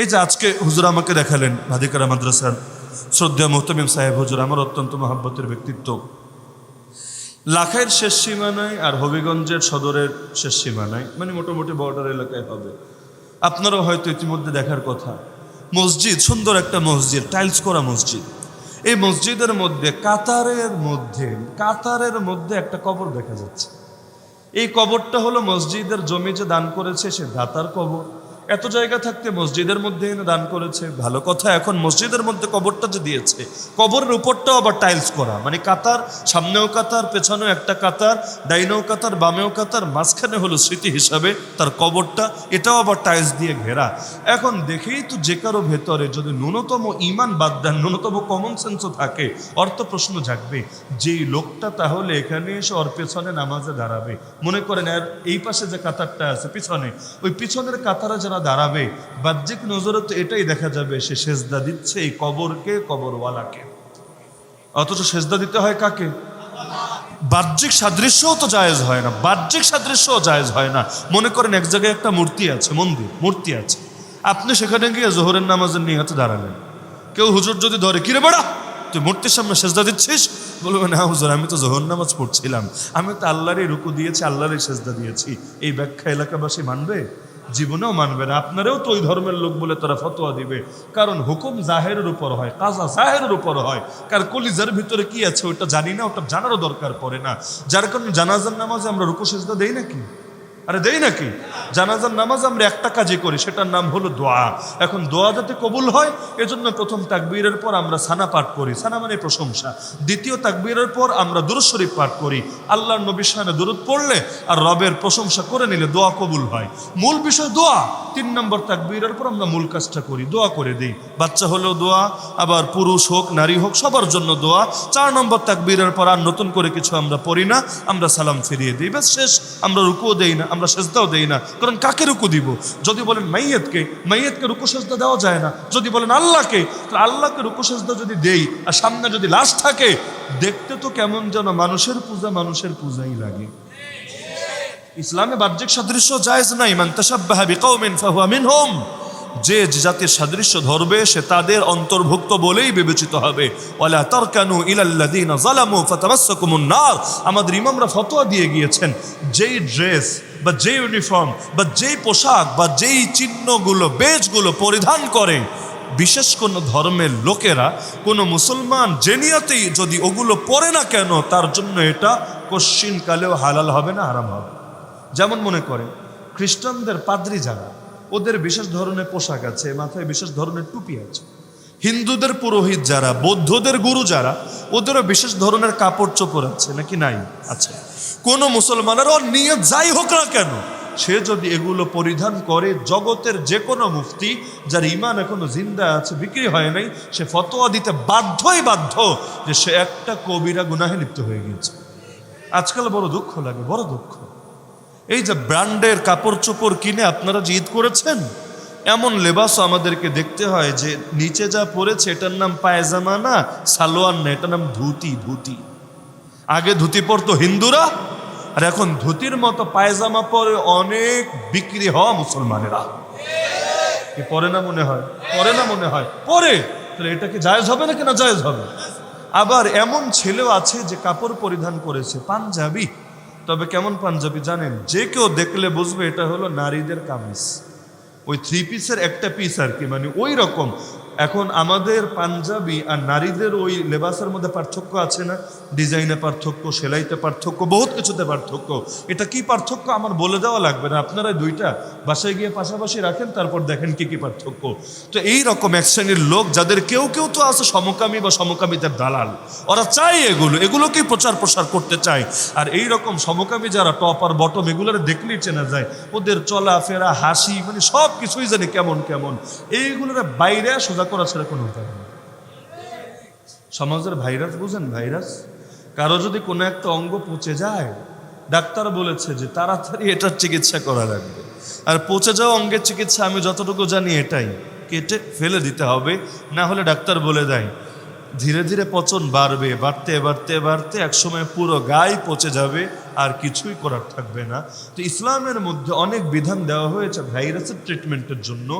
এই যে আজকে হুজুর আমাকে দেখালেন, ভাদিকারা মাদ্রাসার শ্রদ্ধা মোহতামিম সাহেব হুজুর, আমার অত্যন্ত মহাব্বতের ব্যক্তিত্ব। লাখাইয়ের শেষ সীমানায় আর হবিগঞ্জের সদরের শেষ সীমানায় মানে মোটামুটি বর্ডার এলাকায় হবে আপনারাও হয়তো ইতিমধ্যে দেখার কথা, মসজিদ, সুন্দর একটা মসজিদ টাইলস করা মসজিদ। এই মসজিদের মধ্যে, কাতারের মধ্যে কাতারের মধ্যে একটা কবর দেখা যাচ্ছে। এই কবরটা হলো মসজিদের জমি যে দান করেছে, সে দাতার কবর। এত জায়গা থাকতে মসজিদের মধ্যে এনে দান করেছে? ভালো কথা, এখন মসজিদের মধ্যে কবরটা যে দিয়েছে, কবরের উপরটাও আবার টাইলস করা। মানে কাতার, সামনেও কাতার, পেছনেও একটা কাতার, ডাইনেও কাতার, বামেও কাতার, মাঝখানে হলো স্মৃতি হিসাবে তার কবরটা, এটাও আবার টাইলস দিয়ে ঘেরা। এখন দেখেই তো যে কারও ভেতরে যদি ন্যূনতম ইমান বাদ দেন, ন্যূনতম কমন সেন্সও থাকে, অর্থ প্রশ্ন জাগবে, যেই লোকটা তাহলে এখানে এসে ওর পেছনে নামাজে দাঁড়াবে। মনে করেন আর এই পাশে যে কাতারটা আছে, পিছনে, ওই পিছনের কাতারে যারা দাঁড়াবে। বাহ্যিক নজরে তো এটাই দেখা যাবে, সে সেজদা দিচ্ছে এই কবরকে, কবরওয়ালাকে। অথচ সেজদা দিতে হয় কাকে? বাহ্যিক সাদৃশ্যও তো জায়েজ হয় না, বাহ্যিক সাদৃশ্যও জায়েজ হয় না। মনে করেন এক জায়গায় একটা মূর্তি আছে, মন্দির, মূর্তি আছে। আপনি সেখানে গিয়ে জোহরের নামাজের নিহাতে দাঁড়ালেন। কেউ হুজুর যদি ধরে, কিরে বেড়া, তুই মূর্তির সামনে সেজদা দিচ্ছিস? বলবে, না হুজুর, আমি তো জোহর নামাজ পড়ছিলাম। আমি তো আল্লাহরই রুকু দিয়েছি, আল্লাহরই সেজদা দিয়েছি। এই ব্যাখ্যা এলাকাবাসী মানবে? জীবনেও মানবে না। আপনারাও তো ওই ধর্মের লোক বলে তারা ফতোয়া দিবে। কারণ হুকুম জাহেরের উপর হয়, কাজা জাহেরের উপর হয়। কার কলিজার ভিতরে কি আছে ওটা জানি না, ওটা জানারও দরকার পড়ে না। যার কারণে জানাজার নামাজে আমরা রুকু সেজদা দেই নাকি? আরে দেই নাকি? জানাজার নামাজ আমরা একটা কাজই করি, সেটার নাম হলো দোয়া। এখন দোয়া যাতে কবুল হয়, এজন্য প্রথম তাকবীরের পর আমরা সানা পাঠ করি। সানা মানে প্রশংসা। দ্বিতীয় তাকবীরের পর আমরা দুরুদ শরীফ পাঠ করি। আল্লাহর নবী সানে দুরুদ পড়লে আর রবের প্রশংসা করে নিলে দোয়া কবুল হয়। মূল বিষয় দোয়া। তিন নম্বর তাকবীরের পর আমরা মূল কাজটা করি। দোয়া করে দিই। বাচ্চা হলেও দোয়া, আবার পুরুষ হোক, নারী হোক, সবার জন্য দোয়া। চার নম্বর তাকবীরের পর আর নতুন করে কিছু আমরা পড়ি না, আমরা সালাম ফিরিয়ে দিই। ব্যাস শেষ, আমরা রুকুও দেই না। আমরা সেজদাও দেই না। কারণ কাকে রুকু দিব? যদি বলেন মাইয়েতকে মাইয়েতকে রুকু সেজদা দেওয়া যায় না। যদি বলেন আল্লাহকে তাহলে আল্লাহকে রুকু সেজদা যদি দেই, আর সামনে যদি লাশ থাকে, দেখতে তো কেমন যেন মানুষের পূজা মানুষের পূজাই লাগে। ইসলামে বাহ্যিক সাদৃশ্য জায়েজ নাই। মান তাশাব্বাহা বিকাউমিন ফাহুয়া মিনহুম। যে জাতির সাদৃশ্য ধরবে, সে তাদের অন্তর্ভুক্ত বলেই বিবেচিত হবে। আমাদের ইমামরা ফতোয়া দিয়ে গিয়েছেন, যেই ড্রেস বা যে ইউনিফর্ম বা যেই পোশাক, বা যেই চিহ্নগুলো, বেজগুলো পরিধান করে, বিশেষ কোনো ধর্মের লোকেরা, কোনো মুসলমান জেনিয়াতেই যদি ওগুলো পরে না কেন, তার জন্য এটা কশ্চিনকালেও হালাল হবে না, হারাম হবে। যেমন মনে করে খ্রিস্টানদের পাদ্রি যারা, ওদের বিশেষ ধরনের পোশাক আছে, মাথায় বিশেষ ধরনের টুপি আছে। হিন্দুদের পুরোহিত যারা, বৌদ্ধদের গুরু যারা, ওদেরও বিশেষ ধরনের কাপড় চোপড় আছে, নাকি নাই? আছে। কোনো মুসলমানেরও নিয়ে যাই হোক না কেন, সে যদি এগুলো পরিধান করে জগতের যে কোনো মুফতি, যার ইমান এখনও জিন্দা আছে, বিক্রি হয় নাই, সে ফতোয়া দিতে বাধ্যই বাধ্য যে সে একটা কবিরা গুনাহে লিপ্ত হয়ে গিয়েছে। আজকাল বড় দুঃখ লাগে, বড় দুঃখ। এই যে ব্র্যান্ডের কাপড় চোপড় কিনে আপনারা যে করেছেন এমন লেবাসও আমাদেরকে দেখতে হয় যে নিচে যা পরেছে এটার নাম পায়জামা না, সালোয়ার না, এটার নাম ধুতি ধুতি। আগে ধুতি পরতো হিন্দুরা, আর এখন ধুতির মতো পায়জামা পরে অনেক বিক্রি হওয়া মুসলমানেরা। পরে না মনে হয়? পরে না মনে হয়? পরে! তাহলে এটা কি জায়েজ হবে না জায়েজ হবে? আবার এমন ছেলেও আছে যে কাপড় পরিধান করেছে, পাঞ্জাবি। তবে কেমন পাঞ্জাবি জানেন? যে কেউ দেখলে বুঝবে এটা হলো নারীদের কামিজ। ওই থ্রি পিসের একটা পিস আর কি মানে ওই রকম। এখন আমাদের পাঞ্জাবি আর নারীদের ওই লেবাসের মধ্যে পার্থক্য আছে না? ডিজাইনে পার্থক্য, সেলাইতে পার্থক্য, বহুত কিছুতে পার্থক্য। এটা কি পার্থক্য? আমার বলে দেওয়া লাগবে না। আপনারা দুইটা বাসায় গিয়ে পাশাপাশি রাখেন, তারপর দেখেন কি কি পার্থক্য। তো এই রকম এক শ্রেণির লোক, যাদের কেউ কেউ তো আছে সমকামী বা সমকামীদের দালাল, ওরা চায় এগুলো। এগুলোকেই প্রচার প্রসার করতে চায়। আর এই রকম সমকামী যারা টপ আর বটম, এগুলোর দেখলেই চেনা যায়, ওদের চলাফেরা, হাসি মানে সব কিছুই জানি কেমন কেমন। এইগুলোর বাইরে সোজা করা ছাড়া কোনো উপায় নেই। সমাজের ভাইরাস, বুঝেন ভাইরাস? কারও যদি কোনো একটা অঙ্গ পচে যায়, ডাক্তার বলেছে যে তাড়াতাড়ি এটার চিকিৎসা করা লাগবে। আর পচে যাওয়া অঙ্গের চিকিৎসা আমি যতটুকু জানি এটাই। কেটে ফেলে দিতে হবে, না হলে ডাক্তার বলে দেয়। ধীরে ধীরে পচন বাড়বে, বাড়তে বাড়তে বাড়তে একসময় পুরো গায়ে পচে যাবে আর কিছুই করার থাকবে না। তো ইসলামের মধ্যে অনেক বিধান দেওয়া হয়েছে ভাইরাসের ট্রিটমেন্টের জন্য।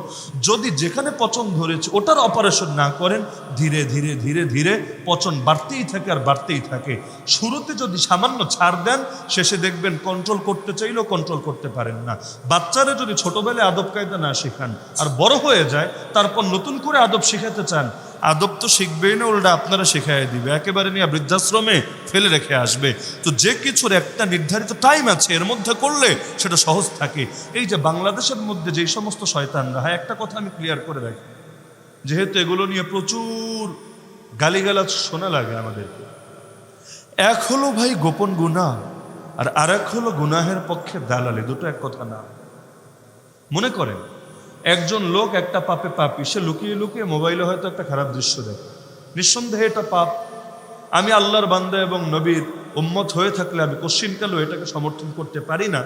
যদি যেখানে পচন ধরেছে ওটার অপারেশন না করেন, ধীরে ধীরে ধীরে ধীরে পচন বাড়তেই থাকে আর বাড়তেই থাকে। শুরুতে যদি সামান্য ছাড় দেন, শেষে দেখবেন কন্ট্রোল করতে চাইলেও কন্ট্রোল করতে পারেন না। বাচ্চারা যদি ছোটবেলায় আদব কায়দা না শেখান আর বড় হয়ে যায়, তারপর নতুন করে আদব শেখাতে চান আদব তো শিখবেই না, উল্টা আপনারা শেখাই দিবে। একেবারে নিয়ে বৃদ্ধাশ্রমে ফেলে রেখে আসবে। তো যে কিছুর একটা নির্ধারিত টাইম আছে, এর মধ্যে করলে সেটা সহজ থাকে। এই যে বাংলাদেশের মধ্যে যেই সমস্ত শয়তানরা, হয়, একটা কথা আমি ক্লিয়ার করে রাখি। যেহেতু এগুলো নিয়ে প্রচুর গালিগালাজ শোনা লাগে আমাদেরকে। এক হলো ভাই গোপন গুনাহ, আর আর এক হলো গুনাহের পক্ষে দালালি। দুটো এক কথা না। মনে করেন? একজন লোক একটা পাপে পাপি, সে লুকিয়ে লুকিয়ে মোবাইলে হয়তো একটা খারাপ দৃশ্য দেখে। নিঃসন্দেহে এটা পাপ। আমি আল্লাহর বান্দা এবং নবীর উম্মত হয়ে থাকলে আমি কোশ্চিনকালেও এটাকে সমর্থন করতে পারি না।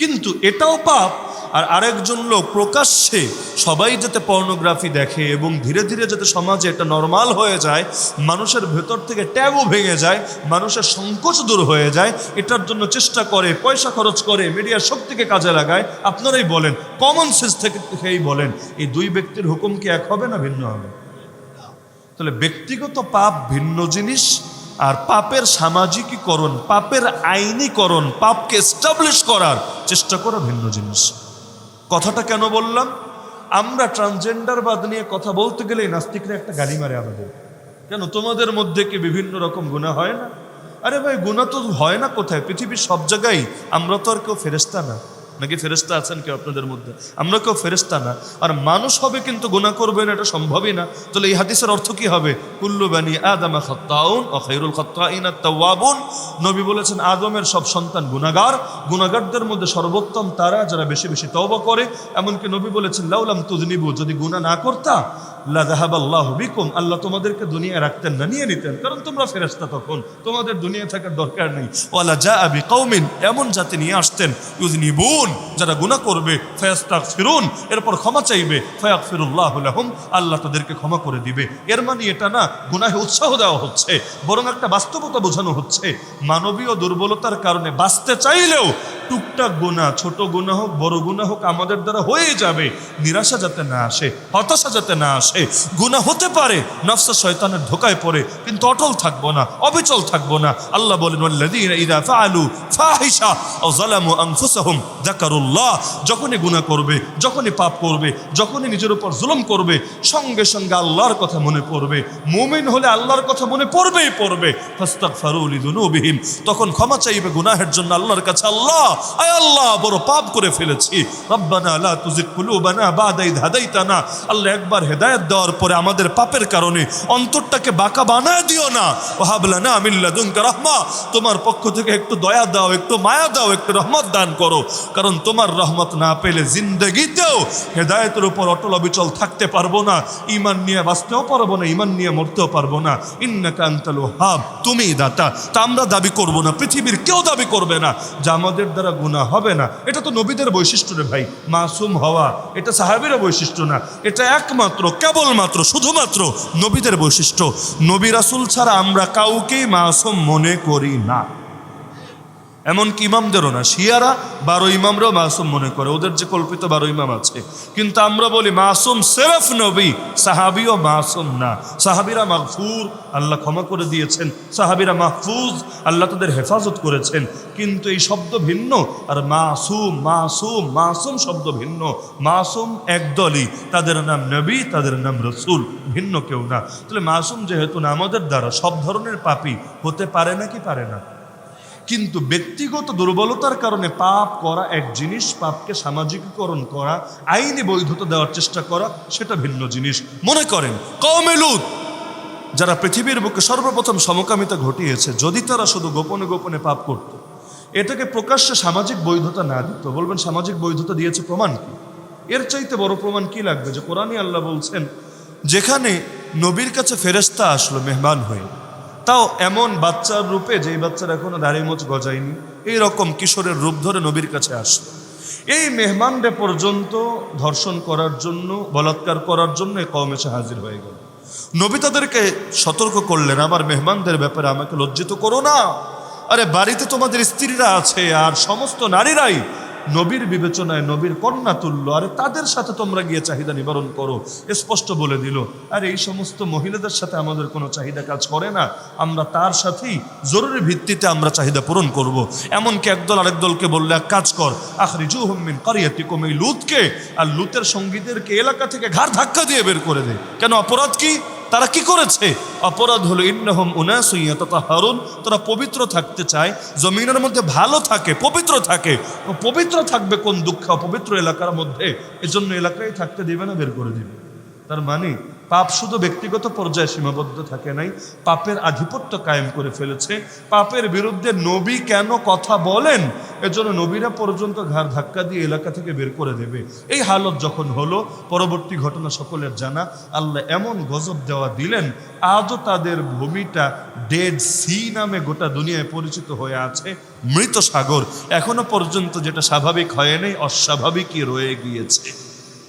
কিন্তু এটাও পাপ। আর আরেকজন লোক প্রকাশ্যে সবাই যাতে পর্নোগ্রাফি দেখে এবং ধীরে ধীরে যাতে সমাজে এটা নর্মাল হয়ে যায়, মানুষের ভেতর থেকে ট্যাবও ভেঙে যায়, মানুষের সংকোচ দূর হয়ে যায়, এটার জন্য চেষ্টা করে, পয়সা খরচ করে মিডিয়ার শক্তিকে কাজে লাগায়, আপনারাই বলেন কমন সেন্স থেকে থেকেই বলেন, এই দুই ব্যক্তির হুকুম কি এক হবে না ভিন্ন হবে? তাহলে ব্যক্তিগত পাপ ভিন্ন জিনিস আর পাপের সামাজিকীকরণ, পাপের আইনীকরণ, পাপকে এস্টাবলিশ করার চেষ্টা করা ভিন্ন জিনিস। কথাটা কেন বললাম? আমরা ট্রান্সজেন্ডারবাদ নিয়ে কথা বলতে গেলেই নাস্তিকরা একটা গালি মারে আমাদের। কেন? তোমাদের মধ্যে কি বিভিন্ন রকম গুণা হয় না? আরে ভাই, গুণা তো হয় না কোথায়? পৃথিবীর সব জায়গায় আমরা তো আর কেউ ফেরেস্তা না। নাকি ফেরেস্তা আছেন কেউ আপনাদের মধ্যে? আমরা কেউ ফেরেস্তা না। আর মানুষ হবে কিন্তু গুণা করবে না, এটা সম্ভবই না। তাহলে এই হাদিসের অর্থ কি হবে? কুল্লু বানি আদামা খত্তাউন ও খৈরুল খত্তাইন তাওয়াবুন। নবী বলেছেন, আদমের সব সন্তান গুনাগার গুনাগারদের মধ্যে সর্বোত্তম তারা যারা বেশি বেশি তওবা করে। এমনকি নবী বলেছেন লাউলাম তুজনিবু যদি গুনাহ না করতা লা আল্লাহ বিকুম, আল্লাহ তোমাদেরকে দুনিয়া রাখতেন না, নিয়ে নিতেন। কারণ তোমরা ফেরেস্তা তখন। তোমাদের দুনিয়া থাকার দরকার নেই। ওয়ালা যা আবি কৌমিন এমন জাতি নিয়ে আসতেন ইউজনিবুন যারা গুনাহ করবে ফায়াস্তাক ফিরুন এরপর ক্ষমা চাইবে ফায়াক ফিরুল্লাহ লাহুম, আল্লাহ তাদেরকে ক্ষমা করে দিবে। এর মানে এটা না, গুনাহে উৎসাহ দেওয়া হচ্ছে, বরং একটা বাস্তবতা বোঝানো হচ্ছে। মানবীয় দুর্বলতার কারণে বাঁচতে চাইলেও টুকটাক গুণা ছোট গুণা হোক, বড় গুণা হোক, আমাদের দ্বারা হয়ে যাবে। নিরাশা যাতে না আসে, হতাশা যাতে না আসে গুণা হতে পারে, নফসা শয়তানের ধোকায় পড়ে, কিন্তু অটল থাকব না, অবিচল থাকব না। আল্লাহ বলেন যখনই গুণা করবে, যখনই পাপ করবে, যখনই নিজের উপর জুলুম করবে, সঙ্গে সঙ্গে আল্লাহর কথা মনে পড়বে। মুমিন হলে আল্লাহর কথা মনে পড়বেই পড়বে। তখন ক্ষমা চাইবে, গুনাহের জন্য আল্লাহর কাছে আল্লাহ। আল্লাহ, বড় পাপ করে ফেলেছি। আল্লাহ একবার হেদায়েত দেওয়ার পরে আমাদের পাপের কারণে অন্তরটাকে বাঁকা বানায় দিও না। রাহমা। তোমার পক্ষ থেকে একটু দয়া দাও, একটু মায়া দাও, একটু রহমত দান করো। কারণ তোমার রহমত না পেলে জিন্দগিতেও হেদায়েতের উপর অটল অবিচল থাকতে পারব না। ইমান নিয়ে বাঁচতেও পারব না ইমান নিয়ে মরতেও পারব না। ইন্নাকা আনতাল ওহাব তুমি দাতা। তা আমরা দাবি করব না, পৃথিবীর কেউ দাবি করবে না। যে আমাদের দ্বারা গুণা হবে না। এটা তো নবীদের বৈশিষ্ট্য রে ভাই, মাসুম হওয়া। এটা সাহাবিরা বৈশিষ্ট্য না। এটা একমাত্র, কেবলমাত্র, শুধুমাত্র নবীদের বৈশিষ্ট্য। নবী রাসুল ছাড়া আমরা কাউকেই মাসুম মনে করি না। এমনকি ইমামদেরও না, শিয়ারা বারো ইমামরাও মাসুম মনে করে, ওদের যে কল্পিত বারো ইমাম আছে। কিন্তু আমরা বলি মাসুম সেরফ নবী, সাহাবিও মাসুম না। সাহাবিরা মাহফুর আল্লাহ ক্ষমা করে দিয়েছেন। সাহাবিরা মাহফুজ, আল্লাহ তাদের হেফাজত করেছেন। কিন্তু এই শব্দ ভিন্ন, আর মাসুম মাসুম মাসুম শব্দ ভিন্ন। মাসুম একদলই, তাদের নাম নবী, তাদের নাম রসুল, ভিন্ন কেউ না। তাহলে মাসুম যেহেতু না, আমাদের দ্বারা সব ধরনের পাপই হতে পারে না কি পারে না? কিন্তু ব্যক্তিগত দুর্বলতার কারণে পাপ করা এক জিনিস, পাপকে সামাজিকীকরণ করা, আইনি বৈধতা দেওয়ার চেষ্টা করা, সেটা ভিন্ন জিনিস। মনে করেন কমেলুত যারা পৃথিবীর বুকে সর্বপ্রথম সমকামিতা ঘটিয়েছে, যদি তারা শুধু গোপনে গোপনে পাপ করত। এটাকে প্রকাশ্যে সামাজিক বৈধতা না দিত। বলবেন, সামাজিক বৈধতা দিয়েছে প্রমাণ কি? এর চাইতে বড় প্রমাণ কি লাগবে? যে কোরআনই আল্লাহ বলছেন, যেখানে নবীর কাছে ফেরেস্তা আসলো, মেহমান হয়ে। তাও এমন বাচ্চার রূপে যেই বাচ্চার এখনও দাড়ি মোচ গজায়নি এই রকম কিশোরের রূপ ধরে নবীর কাছে আসলো। এই মেহমানরে পর্যন্ত ধর্ষণ করার জন্য, বলাৎকার করার জন্য কম এসে হাজির হয়ে গেল। নবী তাদেরকে সতর্ক করলেন, আমার মেহমানদের ব্যাপারে আমাকে লজ্জিত করো না। আরে বাড়িতে তোমাদের স্ত্রীরা আছে আর সমস্ত নারীরাই নবীর বিবেচনায় নবীর কন্যা তুল্য, আরে তাদের সাথে তোমরা গিয়ে চাহিদা নিবারণ করো, স্পষ্ট বলে দিল। আর এই সমস্ত মহিলাদের সাথে আমাদের কোনো চাহিদা কাজ করে না, আমরা তার সাথেই জরুরি ভিত্তিতে আমরা চাহিদা পূরণ করব। এমনকি একদল আরেক দলকে বললে, এক কাজ কর আখরি জু হমিন কমে লুতকে আর লুতের সঙ্গীদেরকে এলাকা থেকে ঘাড় ধাক্কা দিয়ে বের করে দে। কেন, অপরাধ কি? তারা কি করেছে? অপরাধ হলো ইন্নহম উনাসুইয়া তথা হারুন তারা পবিত্র থাকতে চায়, জমিনের মধ্যে ভালো থাকে, পবিত্র থাকে। পবিত্র থাকবে কোন দুঃখ? পবিত্র এলাকার মধ্যে। এজন্য এলাকায় থাকতে দিবে না, বের করে দিবে। তার মানে পাপ শুধু ব্যক্তিগত পর্যায়ে সীমাবদ্ধ থাকে নাই, পাপের আধিপত্য কায়েম করে ফেলেছে। পাপের বিরুদ্ধে নবী কেন কথা বলেন? এজন্য নবীরা পর্যন্ত ঘাড় ধাক্কা দিয়ে এলাকা থেকে বের করে দেবে। এই হালত যখন হলো, পরবর্তী ঘটনা সকলের জানা। আল্লাহ এমন গজব দেওয়া দিলেন, আজও তাদের ভূমিটা ডেড সি নামে গোটা দুনিয়ায় পরিচিত হয়ে আছে, মৃত সাগর। এখনও পর্যন্ত যেটা স্বাভাবিক হয় অস্বাভাবিকই রয়ে গিয়েছে।